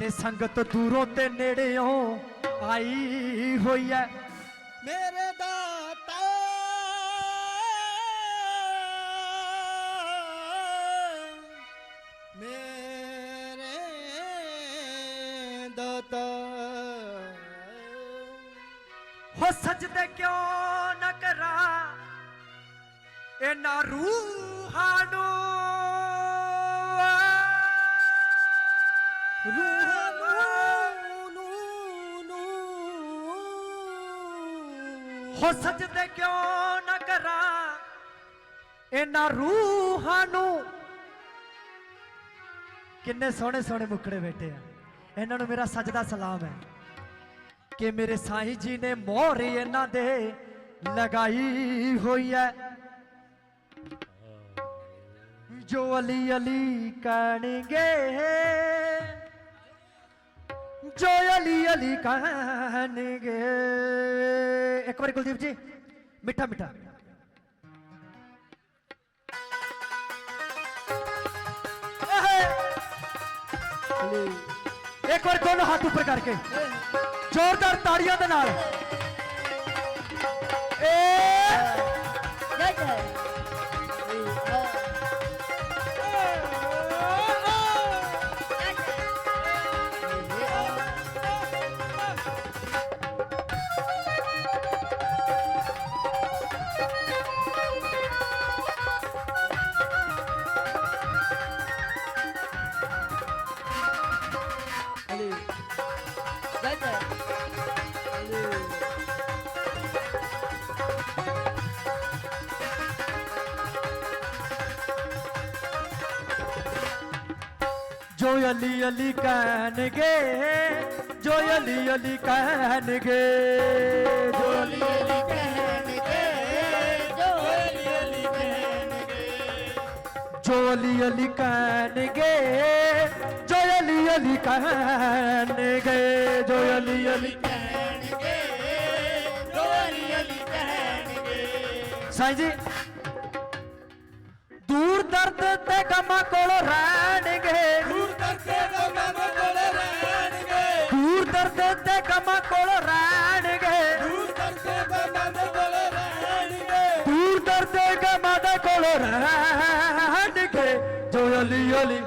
ਤੇ ਸੰਗਤ ਦੂਰੋਂ ਤੇ ਨੇੜਿਓਂ ਆਈ ਹੋਈ ਐ। ਮੇਰੇ ਹੋ ਸਜਦੇ ਕਿਉਂ ਨਾ ਕਰਾਂ? ਇਹਨਾਂ ਰੂਹਾਂ ਨੂੰ ਕਿੰਨੇ ਸੋਹਣੇ ਸੋਹਣੇ ਮੁਖੜੇ ਬੈਠੇ ਆ। ਇਹਨਾਂ ਨੂੰ ਮੇਰਾ ਸਜਦਾ ਸਲਾਮ ਹੈ ਕਿ ਮੇਰੇ ਸਾਈਂ ਜੀ ਨੇ ਮੋਹਰ ਇਹਨਾਂ ਦੇ ਲਗਾਈ ਹੋਈ ਹੈ। ਜੋ ਅਲੀ ਅਲੀ ਕਹਿਣਗੇ ਜੋ ਅਲੀ ਅਲੀ ਕਹਿਣਗੇ। ਇੱਕ ਵਾਰੀ ਕੁਲਦੀਪ ਜੀ ਮਿੱਠਾ ਮਿੱਠਾ। ਇੱਕ ਵਾਰ ਦੋਨੋਂ ਹੱਥ ਉੱਪਰ ਕਰਕੇ। ਜ਼ੋਰਦਾਰ ਤਾੜੀਆਂ ਦੇ ਨਾਲ। ਜੋ ਅਲੀ ਅਲੀ ਕਹਿਣਗੇ, ਜੋ ਅਲੀ ਅਲੀ ਕਹਿਣਗੇ। ਜੋ ਅਲੀ ਅਲੀ ਕਹਿਣਗੇ, ਜੋ ਅਲੀ ਅਲੀ ਕਹਿਣਗੇ। ਜੋ ਅਲੀ ਅਲੀ ਕਹਿਣਗੇ, ਜੋ ਅਲੀ ਅਲੀ ਕਹਿਣਗੇ। ਜੋ ਅਲੀ ਅਲੀ ਕਹਿਣਗੇ, ਜੋ ਅਲੀ ਅਲੀ ਕਹਿਣਗੇ। ਸਾਈਂ ਜੀ ਦੂਰ ਦਰਦ ਤੇ ਗਮਾਂ ਕੋਲ ਰਹਿਣਗੇ ਦੂਰ ਕਰਕੇ ਲੋਕਾਂ ਕੋਲ ਰਹਿਣਗੇ ਦੂਰ ਦਰਦ ਤੇ ਗਮਾਂ ਕੋਲ ਰਹਿਣਗੇ ਦੂਰ ਕਰਕੇ ਲੋਕਾਂ ਕੋਲ ਰਹਿਣਗੇ ਦੂਰ ਦਰਦ ਤੇ ਗਮਾਂ ਦੇ ਕੋਲ ਰਹਿਣਗੇ ਜੋ ਅਲੀ ਅਲੀ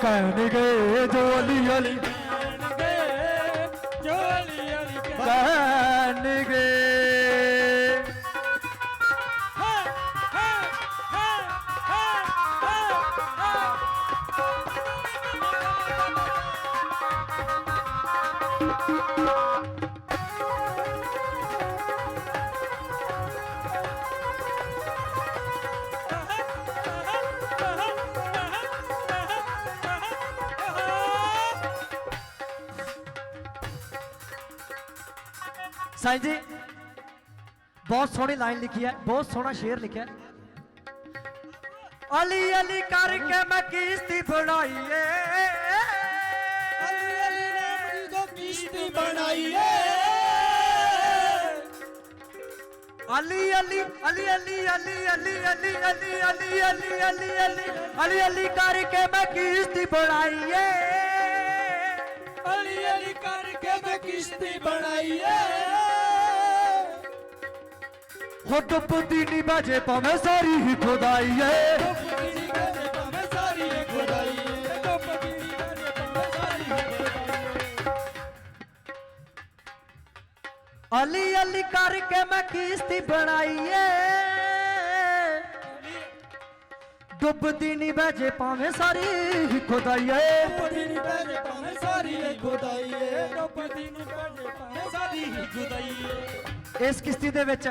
ਕਹਿਣਗੇ ਜੋ ਅਲੀ ਅਲੀ ਸਾਈਂ ਜੀ ਬਹੁਤ ਸੋਹਣੀ ਲਾਈਨ ਲਿਖੀ ਹੈ ਬਹੁਤ ਸੋਹਣਾ ਸ਼ੇਰ ਲਿਖਿਆ ਹੈ। ਅਲੀ ਅਲੀ ਕਰਕੇ ਮੈਂ ਕਿਸ਼ਤੀ ਬਣਾਈਏ ਅਲੀ ਅਲੀ ਨਾਮ ਦੀ ਜੋ ਕਿਸ਼ਤੀ ਬਣਾਈਏ ਅਲੀ ਅਲੀ ਅਲੀ ਅਲੀ ਅਲੀ ਅਲੀ ਅਲੀ ਅਲੀ ਅਲੀ ਅਲੀ ਅਲੀ ਅਲੀ ਅਲੀ ਅਲੀ ਕਰਕੇ ਮੈਂ ਕਿਸ਼ਤੀ ਬਣਾਈਏ ਅਲੀ ਅਲੀ ਕਰਕੇ ਮੈਂ ਕਿਸ਼ਤੀ ਬਣਾਈਏ ਹੋ ਡੁੱਬਦੀ ਨਹੀਂ ਬਾਜੇ ਭਾਵੇਂ ਸਾਰੀ ਹੀ ਖੁਦਾਈ ਏ। ਅਲੀ ਅਲੀ ਕਰਕੇ ਮੈਂ ਕਿਸ਼ਤੀ ਬਣਾਈ ਏ। ਡੁੱਬਦੀ ਨਹੀਂ ਬਹਿਜੇ ਪਾਵੇਂ ਸਾਰੀ ਖੁਦਾਈ ਏ। ਡੁੱਬਦੀ ਨਹੀਂ ਬਹਿਜੇ ਪਾਵੇਂ ਸਾਰੀ ਖੁਦਾਈ ਏ। ਡੁੱਬਦੀ ਨਹੀਂ ਬਹਿਜੇ ਪਾਵੇਂ ਸਾਰੀ ਖੁਦਾਈ ਏ। ਇਸ ਕਿਸ਼ਤੀ ਦੇ ਵਿੱਚ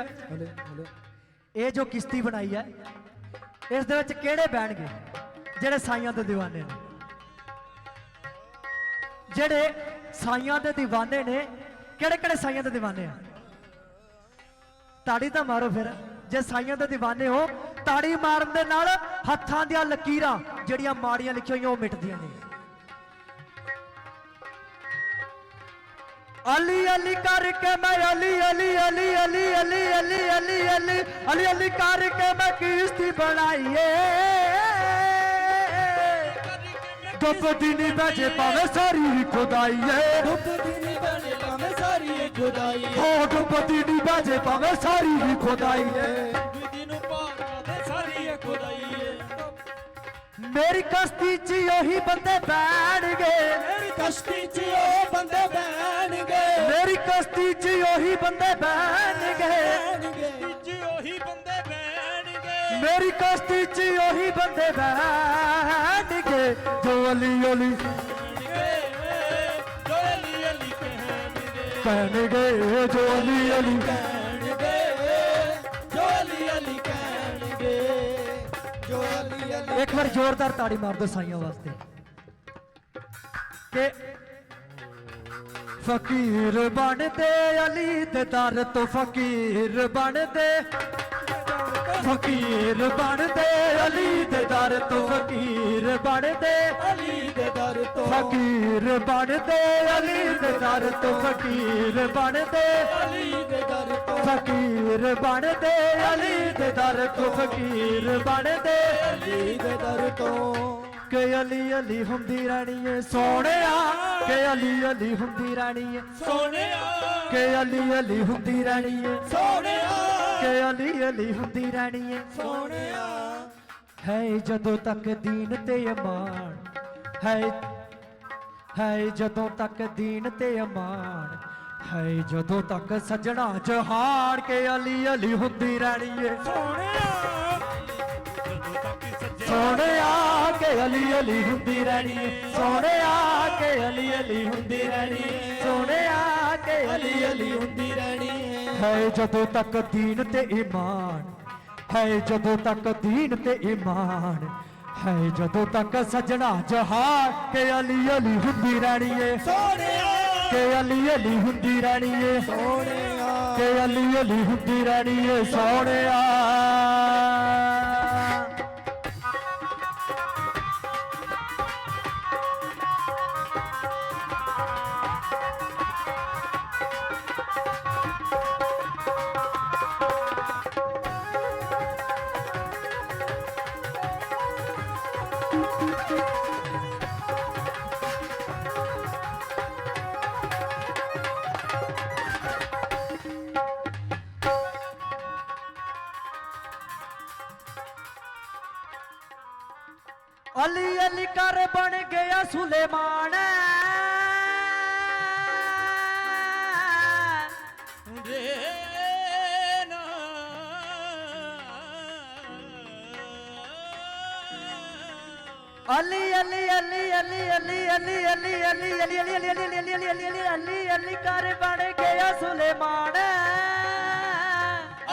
ਇਹ ਜੋ ਕਿਸ਼ਤੀ ਬਣਾਈ ਹੈ ਇਸ ਦੇ ਵਿੱਚ ਕਿਹੜੇ ਬਹਿਣਗੇ? ਜਿਹੜੇ ਸਾਈਆਂ ਦੇ دیਵਾਨੇ ਨੇ। ਜਿਹੜੇ ਸਾਈਆਂ ਦੇ دیਵਾਨੇ ਨੇ ਕਿਹੜੇ ਕਿਹੜੇ ਸਾਈਆਂ ਦੇ دیਵਾਨੇ ਆ? ਤਾੜੀ ਤਾਂ ਮਾਰੋ ਫਿਰ। ਜੇ ਸਾਈਆਂ ਦੇ دیਵਾਨੇ ਹੋ ਤਾੜੀ ਮਾਰਨ ਦੇ ਨਾਲ ਹੱਥਾਂ ਦੀਆਂ ਲਕੀਰਾਂ ਜਿਹੜੀਆਂ ਮਾੜੀਆਂ ਲਿਖੀਆਂ ਹੋਈਆਂ ਉਹ ਮਿਟਦੀਆਂ ਨੇ ਅਲੀ ਅਲੀ ਕਰਕੇ ਮੈਂ ਅਲੀ ਅਲੀ ਅਲੀ ਅਲੀ ਅਲੀ ਅਲੀ ਅਲੀ ਅਲੀ ਅਲੀ ਅਲੀ ਕਰਕੇ ਮੈਂ ਕਿਸ਼ਤੀ ਬਣਾਈਏ ਡੁੱਬਦੀ ਨਹੀਂ ਬਜੇ ਭਾਵੇਂ ਸਾਰੀ ਖੁਦਾਈ ਏ ਨਹੀਂ ਬਣੇ ਭਾਵੇਂ ਸਾਰੀ ਇਹ ਹੋ ਡੁੱਬਦੀ ਨਹੀਂ ਬਜੇ ਭਾਵੇਂ ਸਾਰੀ ਖੁਦਾਈ ਏ ਨੂੰ ਮੇਰੀ ਕਸ਼ਤੀ 'ਚ ਉਹੀ ਬੰਦੇ ਬੈਣਗੇ। ਮੇਰੀ ਕਸ਼ਤੀ 'ਚ ਉਹ ਬੰਦੇ ਬਹਿਣਗੇ ਮੇਰੀ ਕਸ਼ਤੀ 'ਚ ਉਹੀ ਬੰਦੇ ਬੈਣਗੇ। ਉਹੀ ਬੰਦੇ ਬਹਿਣਗੇ ਮੇਰੀ ਕਸ਼ਤੀ 'ਚ ਉਹੀ ਬੰਦੇ ਬੈਣਗੇ। ਜੋ ਅਲੀ ਅਲੀ ਜੋ ਅਲੀ ਅਲੀ ਕਹਿਣਗੇ। ਕਹਿਣਗੇ ਜੋ ਅਲੀ ਅਲੀ ਇੱਕ ਵਾਰ ਜ਼ੋਰਦਾਰ ਤਾੜੀ ਮਾਰ ਦਿਓ ਸਾਈਆਂ ਵਾਸਤੇ। ਕਿ ਫਕੀਰ ਬਣਦੇ ਅਲੀ ਦੇ ਦਰ ਤੋਂ ਫਕੀਰ ਬਣਦੇ। ਫਕੀਰ ਬਣਦੇ ਅਲੀ ਦੇ ਦਰ ਤੋਂ ਫਕੀਰ ਬਣਦੇ। ਅਲੀ ਦੇ ਤੋਂ ਫਕੀਰ ਬਣਦੇ ਅਲੀ ਦੇ ਦਰ ਤੋਂ ਫਕੀਰ ਬਣਦੇ ਅਲੀ ਦੇ ਦਰ ਤੋਂ ਫਕੀਰ ਬਣਦੇ ਅਲੀ ਦੇ ਦਰ ਤੋਂ ਫਕੀਰ ਬਣਦੇ ਅਲੀ ਦੇ ਦਰ ਤੋਂ। ਕਿ ਅਲੀ ਅਲੀ ਹੁੰਦੀ ਰਾਣੀ ਏ ਸੋਹਣਿਆ। ਕਿ ਅਲੀ ਅਲੀ ਹੁੰਦੀ ਰਾਣੀ ਏ ਸੋਹਣਿਆ। ਕਿ ਅਲੀ ਅਲੀ ਹੁੰਦੀ ਰਾਣੀ ਏ ਸੋਹਣਿਆ। ਕਿ ਅਲੀ ਅਲੀ ਹੁੰਦੀ ਰਾਣੀ ਏ। ਸੋਹਣਿਆ। ਹੈ ਜਦੋਂ ਤੱਕ ਦੀਨ ਤੇ ਅਮਾਨ ਹੈ ਹੈ ਜਦੋਂ ਤੱਕ ਦੀਨ ਤੇ ਅਮਾਨ ਹੈ ਜਦੋਂ ਤੱਕ ਸਜਣਾ ਜਹਾਨ ਕੇ ਅਲੀ ਅਲੀ ਹੁੰਦੀ ਰਾਣੀ ਏ। ਸੋਹਣਿਆ। ਕੇ ਅਲੀ ਅਲੀ ਹੁੰਦੀ ਰਹਿਣੀ ਏ। ਸੋਹਣਿਆ ਕੇ ਅਲੀ ਅਲੀ ਹੁੰਦੀ ਰਹਿਣੀ ਏ। ਸੋਹਣਿਆ ਕੇ ਅਲੀ ਅਲੀ ਹੁੰਦੀ ਰਹਿਣੀ ਏ। ਹੈ ਜਦੋਂ ਤੱਕ ਦੀਨ ਤੇ ਈਮਾਨ ਹੈ ਜਦੋਂ ਤੱਕ ਦੀਨ ਤੇ ਈਮਾਨ ਹੈ ਜਦੋਂ ਤੱਕ ਸਜਣਾ ਜਹਾਨ ਕੇ ਅਲੀ ਅਲੀ ਹੁੰਦੀ ਰਹਿਣੀ ਏ ਸੋਹਣਿਆ। ਕੇ ਅਲੀ ਅਲੀ ਹੁੰਦੀ ਰਹਿਣੀ ਏ ਸੋਹਣਿਆ। ਕਿ ਅਲੀ ਅਲੀ ਹੁੰਦੀ ਰਹਿਣੀ ਏ ਸੋਹਣਿਆ। ਅਲੀ ਅਲੀ ਕਰ ਬਣ ਗਿਆ ਸੁਲੇਮਾਨ ਰੇ ਨਾ ਅਲੀ ਅਲੀ ਅਲੀ ਅਲੀ ਅਲੀ ਅਲੀ ਅਲੀ ਅਲੀ ਅਲੀ ਅਲੀ ਅਲੀ ਅਲੀ ਅਲੀ ਅਲੀ ਅਲੀ ਅਲੀ ਅਲੀ ਅਲੀ ਕਰ ਬਣ ਗਿਆ ਸੁਲੇਮਾਨ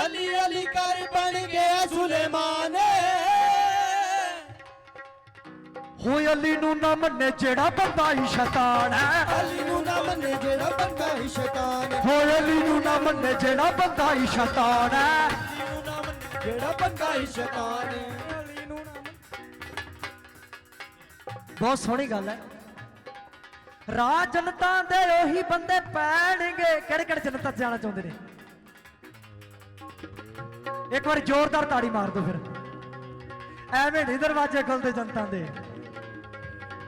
ਅਲੀ ਅਲੀ ਕਰ ਬਣ ਗਿਆ ਸੁਲੇਮਾਨ ਹੋਏ ਅਲੀ ਨੂੰ ਨਾ ਮੰਨੇ ਜਿਹੜਾ ਬੰਦਾ ਹੀ ਸ਼ੈਤਾਨ ਹੈ। ਅਲੀ ਨੂੰ ਨਾ ਮੰਨੇ ਜਿਹੜਾ ਬੰਦਾ ਹੀ ਸ਼ੈਤਾਨ ਹੈ। ਹੋਏ ਅਲੀ ਨੂੰ ਨਾ ਮੰਨੇ ਜਿਹੜਾ ਬੰਦਾ ਹੀ ਸ਼ੈਤਾਨ ਹੈ। ਜਿਹੜਾ ਬੰਦਾ ਹੀ ਸ਼ੈਤਾਨ ਹੈ। ਅਲੀ ਨੂੰ ਨਾ ਮੰਨੇ ਬਹੁਤ ਸੋਹਣੀ ਗੱਲ ਹੈ। ਰਾਹ ਜਨਤਾਂ ਦੇ ਉਹੀ ਬੰਦੇ ਪੈਣਗੇ। ਕਿਹੜੇ ਕਿਹੜੇ ਜਨਤਾਂ ਜਾਣਾ ਚਾਹੁੰਦੇ ਨੇ? ਇੱਕ ਵਾਰ ਜ਼ੋਰਦਾਰ ਤਾੜੀ ਮਾਰ ਦਿਓ ਫਿਰ। ਐਵੇਂ ਨਹੀਂ ਦਰਵਾਜ਼ੇ ਖੁੱਲਦੇ ਜਨਤਾਂ ਦੇ।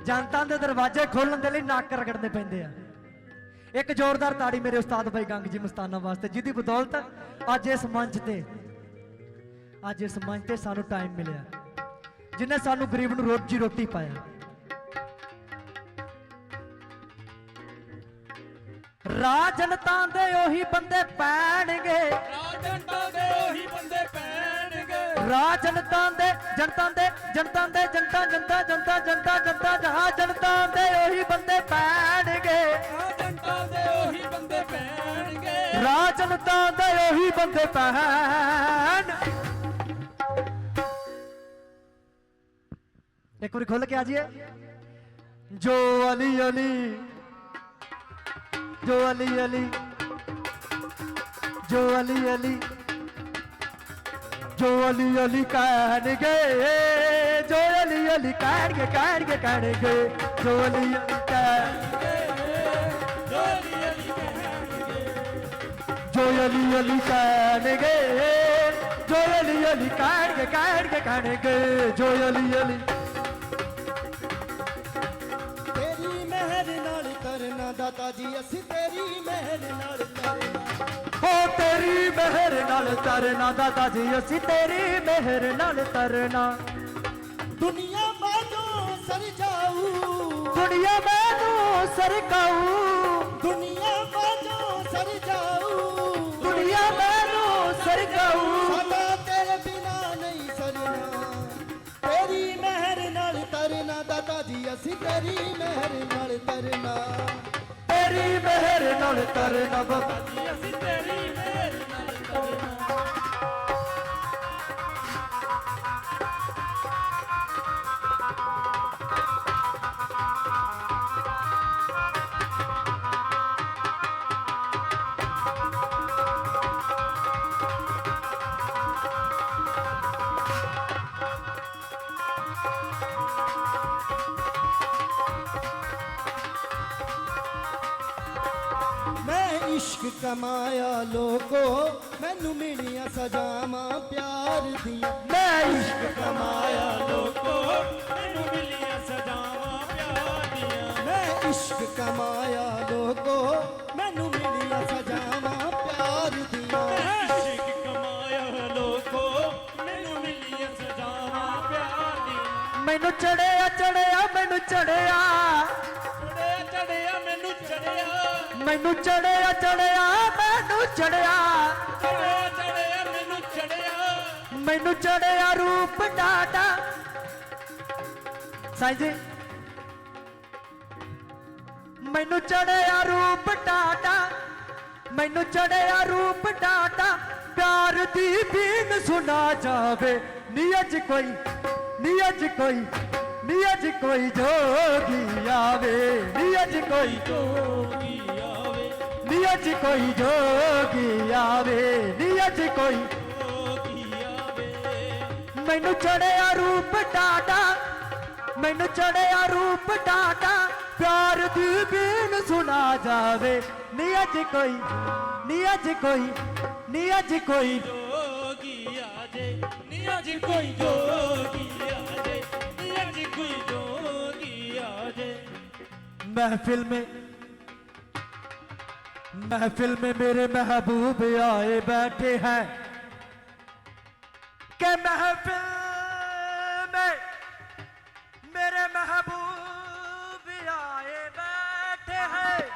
ਜਨਤਾਂ ਦੇ ਦਰਵਾਜ਼ੇ ਖੋਲਣ ਦੇ ਲਈ ਨੱਕ ਰਗੜਨੇ ਪੈਂਦੇ ਆ। ਇੱਕ ਜ਼ੋਰਦਾਰ ਤਾੜੀ ਮੇਰੇ ਉਸਤਾਦ ਭਾਈ ਗੰਗ ਜੀ ਮਸਤਾਨਾ ਵਾਸਤੇ, ਜਿਹਦੀ ਬਦੌਲਤ ਅੱਜ ਇਸ ਮੰਚ ਤੇ, ਅੱਜ ਇਸ ਮੰਚ ਤੇ ਸਾਨੂੰ ਟਾਈਮ ਮਿਲਿਆ। ਜਿਨੇ ਸਾਨੂੰ ਗਰੀਬ ਨੂੰ ਰੋਜੀ ਰੋਟੀ ਪਾਇਆ। ਰਾਹ ਦੇ ਉਹੀ ਬੰਦੇ ਪੈਣਗੇ। ਰਾਜੰਟਾਂ ਦੇ ਉਹੀ ਬੰਦੇ ਪੈਣਗੇ। ਰਾਹ ਜਨਤਾਂ ਦੇ ਜਨਤਾਂ ਦੇ ਜਨਤਾਂ ਦੇ, ਜਨਤਾ ਜਨਤਾ ਜਨਤਾ ਜਨਤਾ ਜਨਤਾ, ਜਹਾਂ ਜਨਤਾਂ ਦੇ ਉਹੀ ਬੰਦੇ ਪੈਣਗੇ। ਰਾਜੰਟਾਂ ਦੇ ਉਹੀ ਬੰਦੇ ਪੈਣਗੇ ਰਾਹ ਜਨਤਾਂ ਦੇ ਉਹੀ ਬੰਦੇ ਪੈਣ। ਇੱਕ ਵਾਰੀ ਖੁੱਲ ਕੇ ਆ ਜੀਏ ਜੋ ਅਲੀ ਅਲੀ, ਜੋ ਅਲੀ ਅਲੀ, ਜੋ ਅਲੀ ਅਲੀ। ਜੋ ਅਲੀ ਅਲੀ ਕਹਿਣਗੇ, ਜੋ ਅਲੀ ਅਲੀ ਕਹਿਣਗੇ ਕਹਿਣਗੇ ਕਹਿਣਗੇ। ਜੋ ਅਲੀ ਅਲੀ ਕਹਿਣਗੇ, ਜੋ ਅਲੀ ਅਲੀ ਕਹਿਣਗੇ, ਜੋ ਅਲੀ ਅਲੀ ਕਹਿਣਗੇ ਜੋ ਅਲੀ ਅਲੀ ਕਹਿਣਗੇ ਕਹਿਣਗੇ ਕਹਿਣਗੇ। ਜੋ ਅਲੀ ਅਲੀ ਦਾਤਾ ਜੀ ਅਸੀਂ ਤੇਰੀ ਮਿਹਰ ਨਾਲ ਤਰਨਾ ਹੋ ਤੇਰੀ ਮਿਹਰ ਨਾਲ ਤਰਨਾ ਦਾਦਾ ਜੀ ਅਸੀਂ ਤੇਰੀ ਮਿਹਰ ਨਾਲ ਤਰਨਾ। ਦੁਨੀਆ ਬਾਝੋਂ ਸਰ ਜਾਊ। ਦੁਨੀਆ ਮੈਨੂੰ ਸਰਕਾਊ ਦੁਨੀਆ ਬਾਝੋਂ ਸਰ ਜਾਊ। ਦੁਨੀਆ ਮੈਨੂੰ ਸਰਕਾਊ ਸਾਡਾ ਤੇਰੇ ਬਿਨਾ ਨਹੀਂ ਸਰਨਾ। ਤੇਰੀ ਮਿਹਰ ਨਾਲ ਤਰਨਾ ਦਾਤਾ ਜੀ ਅਸੀਂ ਤੇਰੀ ਮਿਹਰ ਨਾਲ ਤਰਨਾ। ਤੇਰੀ ਮਿਹਰ ਨਾਲ ਤਰਨਾ ਬਾਬਾ ਜੀ ਅਸੀਂ ਤੇਰੀ ਇਸ਼ਕ ਕਮਾਇਆ ਲੋਕੋ ਮੈਨੂੰ ਮਿਲੀਆਂ ਸਜ਼ਾਵਾਂ ਪਿਆਰ ਦੀਆਂ। ਮੈਂ ਇਸ਼ਕ ਕਮਾਇਆ ਲੋਕੋ ਮੈਨੂੰ ਮਿਲੀਆਂ ਸਜ਼ਾਵਾਂ ਪਿਆਰ ਦੀਆਂ। ਮੈਂ ਇਸ਼ਕ ਕਮਾਇਆ ਲੋਕੋ ਮੈਨੂੰ ਮਿਲੀਆਂ ਸਜ਼ਾਵਾਂ ਪਿਆਰ ਦੀਆਂ। ਮੈਂ ਇਸ਼ਕ ਕਮਾਇਆ ਲੋਕੋ ਮੈਨੂੰ ਮਿਲੀਆਂ ਸਜ਼ਾਵਾਂ ਪਿਆਰ ਦੀਆਂ। ਮੈਨੂੰ ਚੜਿਆ ਚੜਿਆ ਮੈਨੂੰ ਚੜਿਆ। ਚੜਿਆ ਚੜਿਆ ਮੈਨੂੰ ਚੜਿਆ ਮੈਨੂੰ ਚੜਿਆ ਚੜਿਆ, ਮੈਨੂੰ ਚੜਿਆ। ਚੜਿਆ ਚੜਿਆ ਮੈਨੂੰ ਚੜਿਆ ਮੈਨੂੰ ਚੜਿਆ ਰੂਪ ਡਾਟਾ ਸਾਈਂ ਜੀ। ਮੈਨੂੰ ਚੜਿਆ ਰੂਪ ਡਾਟਾ ਮੈਨੂੰ ਚੜਿਆ ਰੂਪ ਡਾਟਾ ਪਿਆਰ ਦੀ ਬੀਨ ਸੁਣਾ ਜਾਵੇ। ਨੀ ਅੱਜ ਕੋਈ, ਨੀ ਅੱਜ ਕੋਈ, ਨੀ ਅੱਜ ਕੋਈ ਜੋਗੀ ਆਵੇ। ਨੀ ਅੱਜ ਕੋਈ ਜੋਗੀ ਅੱਜ ਕੋਈ ਜੋਗੀ ਆਵੇ ਨੀਅਤ ਕੋਈ ਮੈਨੂੰ ਚੜਿਆ ਰੂਪ ਟਾਟਾ ਮੈਨੂੰ ਚੜਿਆ ਰੂਪ ਟਾਟਾ ਪਿਆਰ ਦੀ ਬੀਨ ਸੁਣਾ ਜਾਵੇ। ਨੀਅਤ ਕੋਈ ਨੀਅਤ ਕੋਈ ਨੀਅਤ ਕੋਈ। ਜੋਗੀ ਆਜੇ ਜੇ ਨੀਅਤ ਕੋਈ ਜੋਗੀ ਆ ਜੇ ਨੀਅਤ ਕੋਈ ਜੋਗੀ ਆ ਮਹਿਫਿਲ ਮੇ महफिल में मेरे महबूब आए बैठे हैं। के महफिल में मेरे महबूब आए बैठे हैं।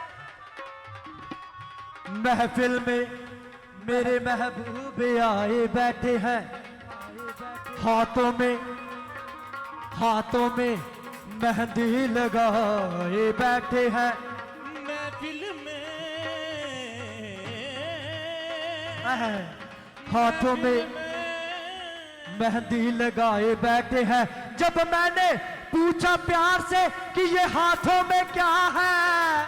महफिल में मेरे महबूब आए बैठे हैं। हाथों में हाथों में मेहंदी लगाए बैठे हैं। हाथों में मेहंदी लगाए बैठे हैं। जब मैंने पूछा प्यार से कि ये हाथों में क्या है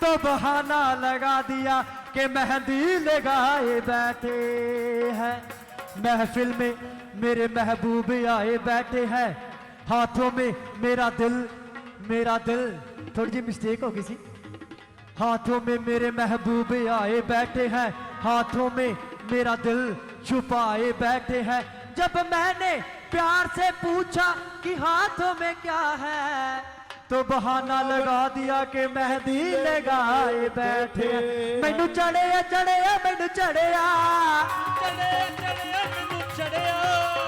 तो बहाना लगा दिया कि मेहंदी लगाए बैठे हैं। महफिल में मेरे महबूब आए बैठे हैं। हाथों में मेरा दिल मेरा दिल, थोड़ी जी मिस्टेक हो गई सी हाथों में मेरे महबूब आए बैठे हैं। हाथों में मेरा दिल छुपाए बैठे हैं जब मैंने प्यार से पूछा कि हाथों में क्या है तो बहाना लगा दिया कि मेहंदी लगाए बैठे हैं मैनू चढ़िया चढ़िया मैनू चढ़िया ਚੜਿਆ ਚੜਿਆ ਮੈਨੂੰ ਚੜਿਆ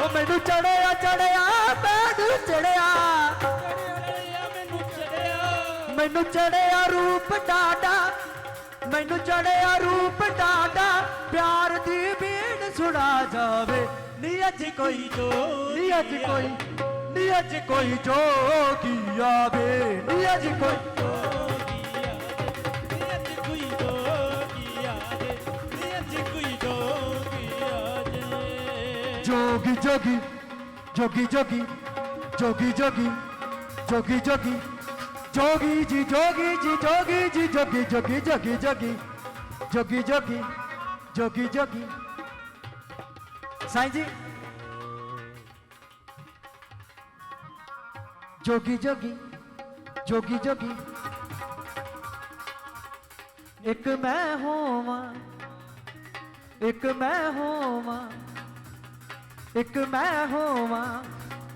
ओ मैनू चढ़िया चढ़िया मैनू चढ़िया ਚੜਿਆ ਮੈਨੂੰ ਚੜਿਆ ਮੈਨੂੰ ਚੜਿਆ ਰੂਪ ਡਾਡਾ ਮੈਨੂੰ ਚੜਿਆ ਰੂਪ ਡਾਡਾ ਪਿਆਰ ਦੀ ਬੀਨ ਸੁਣਾ ਜਾਵੇ। ਨੀ ਅੱਜ ਕੋਈ ਜੋ ਨੀ ਅੱਜ ਕੋਈ ਨੀ ਅੱਜ ਕੋਈ ਜੋਗੀ ਆਵੇ। ਨੀ ਅੱਜ ਕੋਈ ਜੋਗੀ ਜੋਗੀ ਜੋਗੀ ਜੋਗੀ ਜੋਗੀ ਜੋਗੀ ਜੋਗੀ। ਜੋਗੀ ਜੀ ਜੋਗੀ ਜੀ ਜੋਗੀ ਜੀ, ਜੋਗੀ ਜੋਗੀ ਜੋਗੀ ਜੋਗੀ। ਜੋਗੀ ਜੋਗੀ ਜੋਗੀ ਜੋਗੀ। ਸਾਈਂ ਜੀ। ਜੋਗੀ ਜੋਗੀ ਜੋਗੀ ਜੋਗੀ। ਇੱਕ ਮੈਂ ਹੋਵਾਂ, ਇੱਕ ਮੈਂ ਹੋਵਾਂ, ਇੱਕ ਮੈਂ ਹੋਵਾਂ।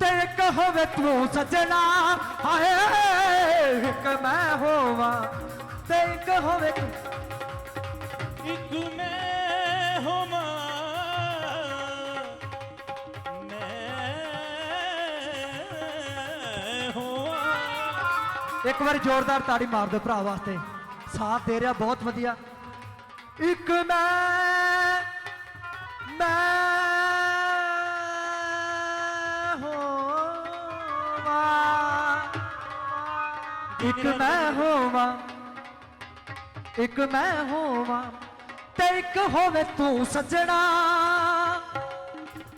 ਤੇ ਇੱਕ ਹੋਵੇ ਤੂੰ ਸਜਣਾ, ਹਾਏ ਮੈਂ ਹੋਵਾਂ ਤੇ ਇੱਕ ਹੋਵੇ ਤੂੰ। ਇੱਕ ਮੈਂ ਹੋਵਾਂ ਮੈਂ ਹੋਵਾਂ। ਇੱਕ ਵਾਰੀ ਜ਼ੋਰਦਾਰ ਤਾੜੀ ਮਾਰ ਦਿਓ ਭਰਾ ਵਾਸਤੇ। ਸਾਥ ਦੇ ਰਿਹਾ ਬਹੁਤ ਵਧੀਆ। ਇੱਕ ਮੈਂ ਮੈਂ ਇੱਕ ਮੈਂ ਹੋਵਾਂ, ਇੱਕ ਮੈਂ ਹੋਵਾਂ, ਤੇ ਇੱਕ ਹੋਵੇ ਤੂੰ ਸੱਜਣਾ।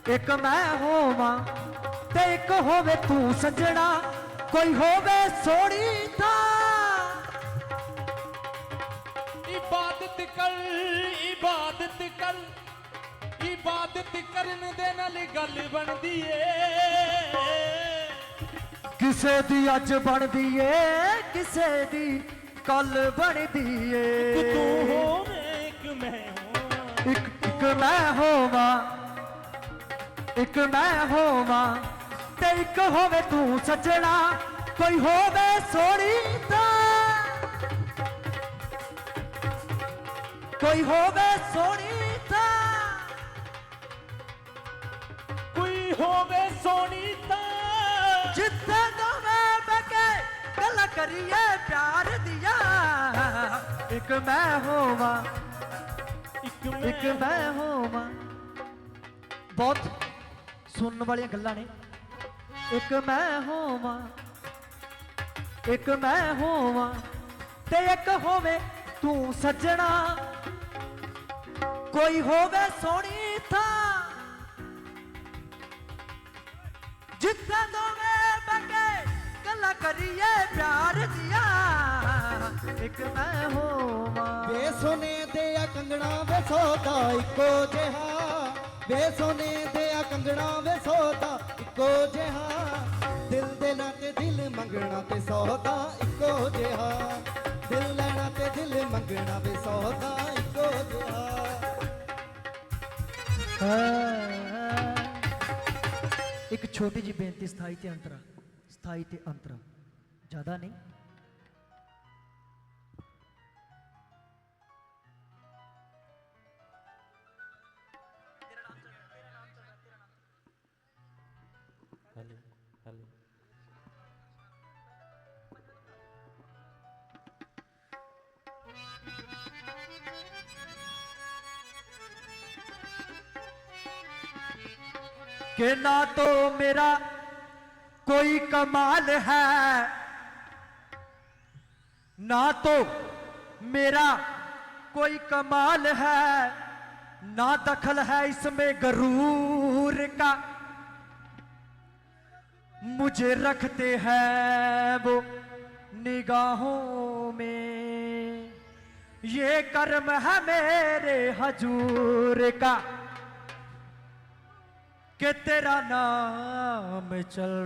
ਇੱਕ ਮੈਂ ਹੋਵਾਂ, ਤੇ ਇੱਕ ਹੋਵੇ ਤੂੰ ਸੱਜਣਾ, ਕੋਈ ਹੋਵੇ ਸੋਹਣੀ ਤਾਂ ਇਬਾਦਤ ਕਰ ਇਬਾਦਤ ਕਰ, ਇਬਾਦਤ ਕਰਨ ਦੇ ਨਾਲ ਗੱਲ ਬਣਦੀ ਏ। ਕਿਸੇ ਦੀ ਅੱਜ ਬਣਦੀ ਏ ਕਿਸੇ ਦੀ ਕੱਲ ਬਣਦੀ ਏ। ਤੂੰ ਹੋਵੇਂ ਇੱਕ ਮੈਂ ਹੋਵਾਂ। ਇੱਕ ਇੱਕ ਮੈਂ ਹੋਵਾਂ ਇੱਕ ਮੈਂ ਹੋਵਾਂ। ਤੇ ਇੱਕ ਹੋਵੇ ਤੂੰ ਸੱਜਣਾ ਕੋਈ ਹੋਵੇ ਸੋਹਣੀ ਤਾਂ। ਕੋਈ ਹੋਵੇ ਸੋਹਣੀ ਤਾਂ। ਕੋਈ ਹੋਵੇ ਸੋਹਣੀ ਤਾਂ। ਜਿੱਥੇ ਕਰੀਏ ਪਿਆਰ ਦੀਆਂ। ਇੱਕ ਮੈਂ ਹੋਵਾਂ ਇੱਕ ਇੱਕ ਮੈਂ ਹੋਵਾਂ। ਬਹੁਤ ਸੁਣਨ ਵਾਲੀਆਂ ਗੱਲਾਂ ਨੇ। ਇੱਕ ਮੈਂ ਹੋਵਾਂ ਇੱਕ ਮੈਂ ਹੋਵਾਂ। ਤੇ ਇੱਕ ਹੋਵੇ ਤੂੰ ਸੱਜਣਾ। ਕੋਈ ਹੋਵੇ ਸੋਹਣੀ ਥਾਂ। ਜਿੱਥੇ ਦੋਵੇਂ ਗੱਲਾਂ ਕਰੀਏ ਪਿਆਰ ਦੀਆਂ। ਇੱਕ ਮੈਂ ਹੋਵਾਂ। ਵੇ ਸੋਨੇ ਦੇ ਆ ਕੰਗਣਾ ਵੇ ਸੋਦਾ ਇੱਕੋ ਜਿਹਾ। ਵੇ ਸੋਨੇ ਦੇ ਆ ਕੰਗਣਾ ਵੇ ਸੋਦਾ ਇੱਕੋ ਜਿਹਾ। ਦਿਲ ਦੇ ਨਾਲ ਤੇ ਦਿਲ ਮੰਗਣਾ ਤੇ ਸੌਦਾ ਇੱਕੋ ਜਿਹਾ। ਦਿਲ ਲੈਣਾ ਤੇ ਦਿਲ ਮੰਗਣਾ ਵੇ ਸੌਦਾ ਇੱਕੋ ਜਿਹਾ। ਇੱਕ ਛੋਟੀ ਜਿਹੀ ਬੇਨਤੀ ਸਥਾਈ ਤੇ ਅੰਤਰਾ। स्थायी ते अंतरम ज़्यादा नहीं। Hello hello. के ना तो मेरा कोई कमाल है। ना तो मेरा कोई कमाल है, ना दखल है इसमें गरूर का। मुझे रखते हैं वो निगाहों में। ये कर्म है मेरे हजूर का, कि तेरा नाम चल